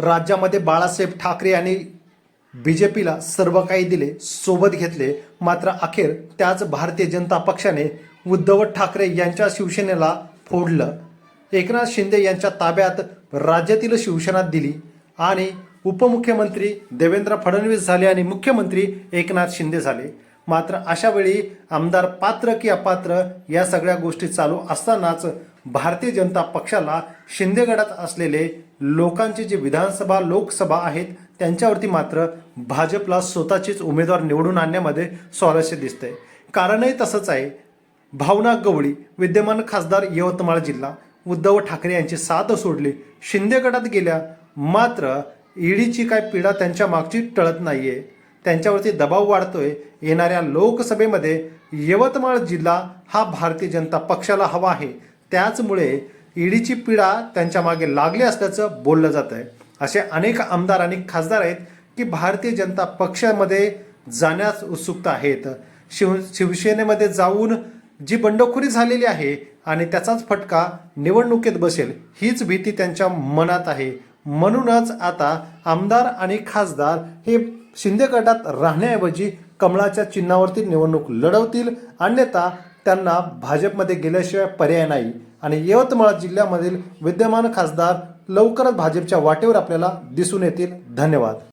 राज्यामध्ये बाळासाहेब ठाकरे यांनी B J पीला सर्व काही दिले सोबत घेतले. मात्र अखेर त्याच भारतीय जनता पक्षाने उद्धव ठाकरे यांच्या शिवसेनेला फोडलं. एकनाथ शिंदे यांच्या ताब्यात राज्यातील शिवसेना दिली आणि उपमुख्यमंत्री देवेंद्र फडणवीस झाले आणि मुख्यमंत्री एकनाथ शिंदे झाले. मात्र अशा वेळी आमदार पात्र की अपात्र या सगळ्या गोष्टी चालू असतानाच भारतीय जनता पक्षाला शिंदेगडात असलेले लोकांचे जे विधानसभा लोकसभा आहेत त्यांच्यावरती मात्र भाजपला स्वतःचीच उमेदवार निवडून आणण्यामध्ये स्वारस्य दिसते कारणही तसंच आहे. भावना गवळी विद्यमान खासदार यवतमाळ जिल्हा उद्धव ठाकरे यांची साथ सोडली. शिंदेगडात गेल्या मात्र ईडीची काय पीडा त्यांच्या मागची टळत नाहीये. त्यांच्यावरती दबाव वाढतोय येणाऱ्या लोकसभेमध्ये यवतमाळ जिल्हा हा भारतीय जनता पक्षाला हवा आहे. त्याचमुळे ईडीची पीडा त्यांच्या मागे लागली असल्याचं बोललं जात आहे असे अनेक आमदार आणि खासदार आहेत की भारतीय जनता पक्षामध्ये जाण्यास उत्सुकता आहेत. शिव शिवसेनेमध्ये जाऊन जी बंडखोरी झालेली आहे आणि त्याचाच फटका निवडणुकीत बसेल हीच भीती त्यांच्या मनात आहे. म्हणूनच आता आमदार आणि खासदार हे शिंदे गटात राहण्याऐवजी कमळाच्या चिन्हावरती निवडणूक लढवतील. अन्यथा त्यांना भाजपमध्ये गेल्याशिवाय पर्याय नाही. आणि यवतमाळ जिल्ह्यामधील विद्यमान खासदार लवकरच भाजपच्या वाटेवर आपल्याला दिसून येतील. धन्यवाद.